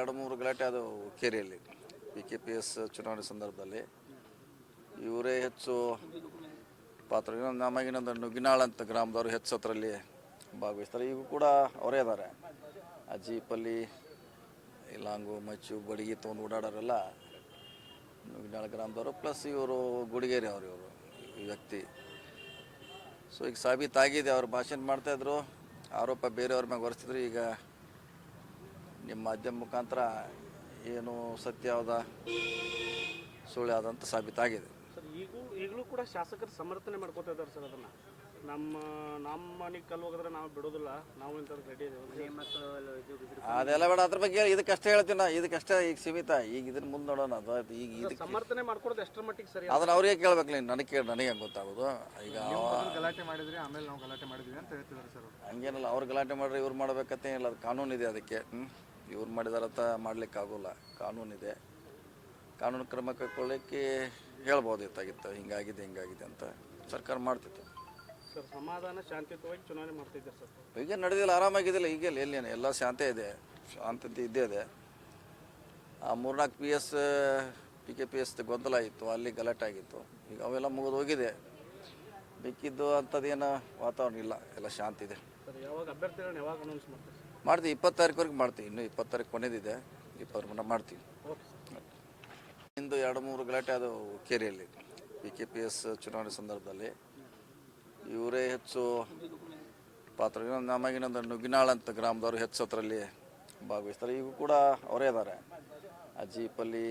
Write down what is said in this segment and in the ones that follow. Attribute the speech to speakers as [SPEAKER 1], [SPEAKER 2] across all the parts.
[SPEAKER 1] ಎರಡು ಮೂರು ಗಲಾಟೆ ಅದು ಕೇರಿಯಲ್ಲಿ. ಪಿ ಕೆ ಪಿ ಎಸ್ ಚುನಾವಣೆ ಸಂದರ್ಭದಲ್ಲಿ. ಇವರೇ ಹೆಚ್ಚು ಪಾತ್ರ ಇನ್ನೊಂದು ನಮಗಿನ್ನೊಂದು ನುಗ್ಗಿನಾಳ್ ಅಂತ ಗ್ರಾಮದವರು ಹೆಚ್ಚು ಹತ್ರಲ್ಲಿ ಭಾಗವಹಿಸ್ತಾರೆ. ಈಗ ಕೂಡ ಅವರೇ ಇದ್ದಾರೆ. ಆ ಜೀಪಲ್ಲಿ ಇಲ್ಲಾಂಗು ಲಾಂಗು ಮಚ್ಚು, ಬಡಿಗೆ ತೊಗೊಂಡು ಓಡಾಡೋರೆಲ್ಲ ನುಗ್ಗಿನಾಳ ಗ್ರಾಮದವರು. ಪ್ಲಸ್ ಇವರು ಗುಡಿಗೇರಿ ಅವರು, ಇವರು ಈ ವ್ಯಕ್ತಿ. ಸೊ ಈಗ ಸಾಬೀತಾಗಿದೆ, ಅವ್ರು ಭಾಷಣ ಮಾಡ್ತಾಯಿದ್ರು ಆರೋಪ ಬೇರೆಯವ್ರ ಮ್ಯಾಗೆ ಒರೆಸ್ತಿದ್ರು ಈಗ ನಿಮ್ಮ ಮಾಧ್ಯಮ ಮುಖಾಂತರ ಏನು ಸತ್ಯ ಯಾವ್ದ ಸುಳ್ಳು ಯಾವ್ದಂತ ಸಾಬೀತಾಗಿದೆ.
[SPEAKER 2] ಸರ್ ಈಗೂ ಈಗಲೂ ಕೂಡ ಶಾಸಕರು ಸಮರ್ಥನೆ ಮಾಡ್ಕೋತಾ ಇದ್ದಾರೆ ಸರ್ ಅದನ್ನ. ನಮ್ಮ ನಮ್ಮ ಮನೆಗೆ ಕಲ್ಲು ಹೋಗಿದ್ರೆ ನಾವು ಬಿಡೋದಿಲ್ಲ ನಾವು ಇಂಥದ್ದು ರೆಡಿ
[SPEAKER 1] ಅದೆಲ್ಲ ಬೇಡ ಅದ್ರ ಬಗ್ಗೆ ಇದಕ್ಕಷ್ಟೇ ಹೇಳ್ತೀನಿ ನಾ ಇದಕ್ಕಷ್ಟೇ ಈಗ ಸೀಮಿತ. ಈಗ ಇದನ್ನ ಮುಂದೆ ನೋಡೋಣ ಅದು. ಈಗ ಇದಕ್ಕೆ
[SPEAKER 2] ಸಮರ್ಥನೆ ಮಾಡ್ಕೊಡೋದು ಎಷ್ಟರ ಮಟ್ಟಿಗೆ ಸರಿ
[SPEAKER 1] ಅದನ್ನ ಅವ್ರಿಗೆ ಕೇಳ್ಬೇಕು ನೀನು ನನಗೆ ಕೇಳಿ ನನಗೆ ಹೆಂಗೆ ಗೊತ್ತಾಗೋದು? ಈಗ ಅವ
[SPEAKER 3] ಗಲಾಟೆ ಮಾಡಿದ್ರಿ ಆಮೇಲೆ ನಾವು ಗಲಾಟೆ ಮಾಡಿದ್ವಿ ಅಂತ ಹೇಳ್ತಿದ್ದಾರೆ ಸರ್ ಅವ್ರು.
[SPEAKER 1] ಹಂಗೇನಲ್ಲ ಅವ್ರು ಗಲಾಟೆ ಮಾಡ್ರಿ ಇವ್ರು ಮಾಡ್ಬೇಕಂತೇನಿಲ್ಲ ಅದು ಕಾನೂನು ಇದೆ ಅದಕ್ಕೆ ಇವ್ರು ಮಾಡಿದಾರಂತ ಮಾಡ್ಲಿಕ್ಕೆ ಆಗೋಲ್ಲ ಕಾನೂನಿದೆ ಕಾನೂನು ಕ್ರಮ ಕೈಗೊಳ್ಳಿಕ್ಕೆ ಹೇಳ್ಬೋದಿತ್ತಾಗಿತ್ತು ಹಿಂಗಾಗಿದೆ ಹಿಂಗಾಗಿದೆ ಅಂತ ಸರ್ಕಾರ ಮಾಡ್ತಿತ್ತು.
[SPEAKER 2] ಸರ್ ಸಮಾಧಾನ ಶಾಂತಿಯುತವಾಗಿ ಚುನಾವಣೆ ಮಾಡ್ತಿದ್ದೆ ಸರ್?
[SPEAKER 1] ಈಗ ನಡೆದಿಲ್ಲ ಆರಾಮಾಗಿದ್ದಿಲ್ಲ. ಈಗ ಎಲ್ಲಿ ಎಲ್ಲ ಶಾಂತಿ ಇದೆ. ಶಾಂತತೆ ಇದ್ದೇ ಇದೆ. ಆ ಮೂರ್ನಾಲ್ಕು P S P K P S ಗೊಂದಲ ಇತ್ತು. ಅಲ್ಲಿ ಗಲಾಟೆ ಆಗಿತ್ತು. ಈಗ ಅವೆಲ್ಲ ಮುಗಿದು ಹೋಗಿದೆ. ಬಿಕ್ಕಿದ್ದು ಅಂಥದ್ದೇನು ವಾತಾವರಣ ಇಲ್ಲ. ಎಲ್ಲ ಶಾಂತಿ ಇದೆ.
[SPEAKER 2] ಸರ್ ಯಾವಾಗ ಅಭ್ಯರ್ಥಿಗಳನ್ನ ಯಾವಾಗ ಅನೌನ್ಸ್ ಮಾಡ್ತಾರೆ
[SPEAKER 1] ಮಾಡ್ತೀವಿ ಇಪ್ಪತ್ತು ತಾರೀಕುವರೆಗೆ ಮಾಡ್ತೀವಿ, ಇನ್ನೂ ಇಪ್ಪತ್ತು ತಾರೀಕು ಕೊನೆದಿದೆ ಇಪ್ಪತ್ತು ಮುನ್ನ ಮಾಡ್ತೀವಿ. ಇಂದು ಎರಡು ಮೂರು ಗಲಾಟೆ ಅದು ಕೇರಿಯಲ್ಲಿ ಪಿ ಕೆ ಪಿ ಎಸ್ ಚುನಾವಣೆ ಸಂದರ್ಭದಲ್ಲಿ. ಇವರೇ ಹೆಚ್ಚು ಪಾತ್ರ ನಮಗಿನೊಂದು ನುಗ್ಗಿನಾಳ್ ಅಂತ ಗ್ರಾಮದವರು ಹೆಚ್ಚು ಅದರಲ್ಲಿ ಭಾಗವಹಿಸ್ತಾರೆ. ಈಗ ಕೂಡ ಅವರೇ ಇದ್ದಾರೆ ಆ ಜೀಪಲ್ಲಿ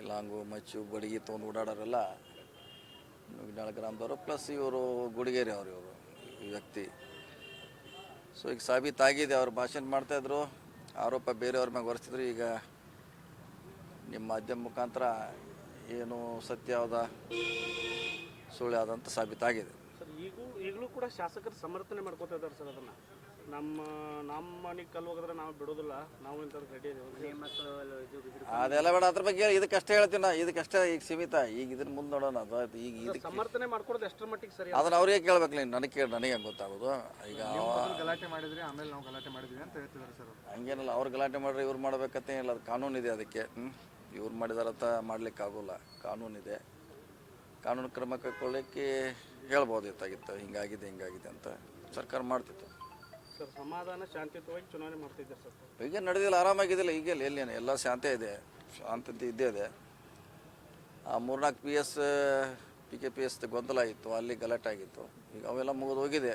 [SPEAKER 1] ಇಲ್ಲಾಂಗು ಲಾಂಗು ಮಚ್ಚು, ಬಡಿಗೆ ತೊಗೊಂಡು ಓಡಾಡೋರೆಲ್ಲ ನುಗ್ಗಿನಾಳ್ ಗ್ರಾಮದವರು. ಪ್ಲಸ್ ಇವರು ಗುಡಿಗೇರಿ ಅವರು ಇವರು ವ್ಯಕ್ತಿ. ಸೊ ಈಗ ಸಾಬೀತಾಗಿದೆ ಅವ್ರು ಭಾಷಣ ಮಾಡ್ತಾಯಿದ್ರು ಆರೋಪ ಬೇರೆಯವ್ರ ಮ್ಯಾಗೆ ಹೊರಿಸಿದ್ರು. ಈಗ ನಿಮ್ಮ ಮಾಧ್ಯಮ ಮುಖಾಂತರ ಏನು ಸತ್ಯ ಯಾವ್ದ, ಸುಳ್ಳು ಸಾಬೀತಾಗಿದೆ
[SPEAKER 2] ಈಗೂ ಈಗಲೂ ಕೂಡ ಶಾಸಕರು ಸಮರ್ಥನೆ ಮಾಡ್ಕೋತಾ ಇದ್ದಾರೆ ಸರ್ ಅದನ್ನ. ನಮ್ಮ ನಮ್ಮ ಮನೆಗೆ ಕಲ್ಲು ಹೋಗಿದ್ರೆ ನಾವು ಬಿಡೋದಿಲ್ಲ. ನಾವು ಇಂಥದ್ದು ರೆಡಿ ಇದ್ದೇವೆ
[SPEAKER 1] ಅದೆಲ್ಲ ಬೇಡ. ಅದ್ರ ಬಗ್ಗೆ ಇದಕ್ಕಷ್ಟೇ ಹೇಳ್ತೀನಿ ನಾ. ಇದಕ್ಕಷ್ಟೇ ಈಗ ಸೀಮಿತ. ಈಗ ಇದನ್ನ ಮುಂದೆ ನೋಡೋಣ. ಅದು ಆಯ್ತು. ಈಗ ಇದು
[SPEAKER 2] ಸಮರ್ಥನೆ ಮಾಡ್ಕೊಡೋದು ಎಷ್ಟರ ಮಟ್ಟಿಗೆ ಸರಿ
[SPEAKER 1] ಅದನ್ನ ಅವ್ರಿಗೆ ಕೇಳ್ಬೇಕು ನೀನು? ನನಗೆ ಕೇಳಿ ನನಗೆ ಹೆಂಗೆ ಗೊತ್ತಾಗೋದು? ಈಗ ಅವ
[SPEAKER 3] ಗಲಾಟೆ ಮಾಡಿದ್ರಿ ಆಮೇಲೆ ನಾವು ಗಲಾಟೆ ಮಾಡಿದ್ವಿ ಅಂತ ಹೇಳ್ತಿದ್ದಾರೆ ಸರ್.
[SPEAKER 1] ಹಂಗೇನಲ್ಲ. ಅವ್ರು ಗಲಾಟೆ ಮಾಡ್ರೆ ಇವ್ರು ಮಾಡ್ಬೇಕಂತೇನಿಲ್ಲ ಅದು ಕಾನೂನು ಇದೆ ಅದಕ್ಕೆ. ಹ್ಞೂ ಇವ್ರು ಮಾಡಿದಾರಂತ ಮಾಡ್ಲಿಕ್ಕೆ ಆಗೋಲ್ಲ ಕಾನೂನಿದೆ ಕಾನೂನು ಕ್ರಮ ಕೈಗೊಳ್ಳಿಕ್ಕೆ ಹೇಳ್ಬೋದಿತ್ತಾಗಿತ್ತು ಹಿಂಗಾಗಿದೆ ಹಿಂಗಾಗಿದೆ ಅಂತ. ಸರ್ಕಾರ ಮಾಡ್ತಿತ್ತು.
[SPEAKER 2] ಸರ್ ಸಮಾಧಾನ ಶಾಂತಿಯುತವಾಗಿ ಚುನಾವಣೆ ಮಾಡ್ತಿದ್ದಾರೆ ಸರ್.
[SPEAKER 1] ಈಗ ನಡೆದಿಲ್ಲ ಆರಾಮಾಗಿದ್ದಿಲ್ಲ. ಈಗ ಎಲ್ಲಿ ಎಲ್ಲ ಶಾಂತಿ ಇದೆ. ಶಾಂತತೆ ಇದ್ದೇ ಇದೆ. ಆ ಮೂರ್ನಾಲ್ಕು P S P K P S ಗೊಂದಲ ಇತ್ತು. ಅಲ್ಲಿ ಗಲಾಟೆ ಆಗಿತ್ತು. ಈಗ ಅವೆಲ್ಲ ಮುಗಿದು ಹೋಗಿದೆ.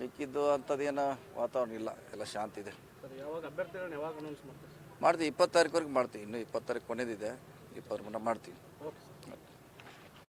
[SPEAKER 1] ಮಿಕ್ಕಿದ್ದು ಅಂಥದ್ದೇನು ವಾತಾವರಣ ಇಲ್ಲ. ಎಲ್ಲ ಶಾಂತಿ ಇದೆ.
[SPEAKER 2] ಸರ್ ಯಾವಾಗ ಅಭ್ಯರ್ಥಿಗಳನ್ನ ಯಾವಾಗ ಅನೌನ್ಸ್ ಮಾಡ್ತಾರೆ? ಸರ್
[SPEAKER 1] ಮಾಡ್ತೀವಿ. ಇಪ್ಪತ್ತು ತಾರೀಕುವರೆಗೆ ಮಾಡ್ತೀವಿ. ಇನ್ನೂ ಇಪ್ಪತ್ತು ತಾರೀಕು ಕೊನೆದಿದೆ. ಇಪ್ಪತ್ತು ಮುನ್ನ ಮಾಡ್ತೀವಿ.
[SPEAKER 2] ಓಕೆ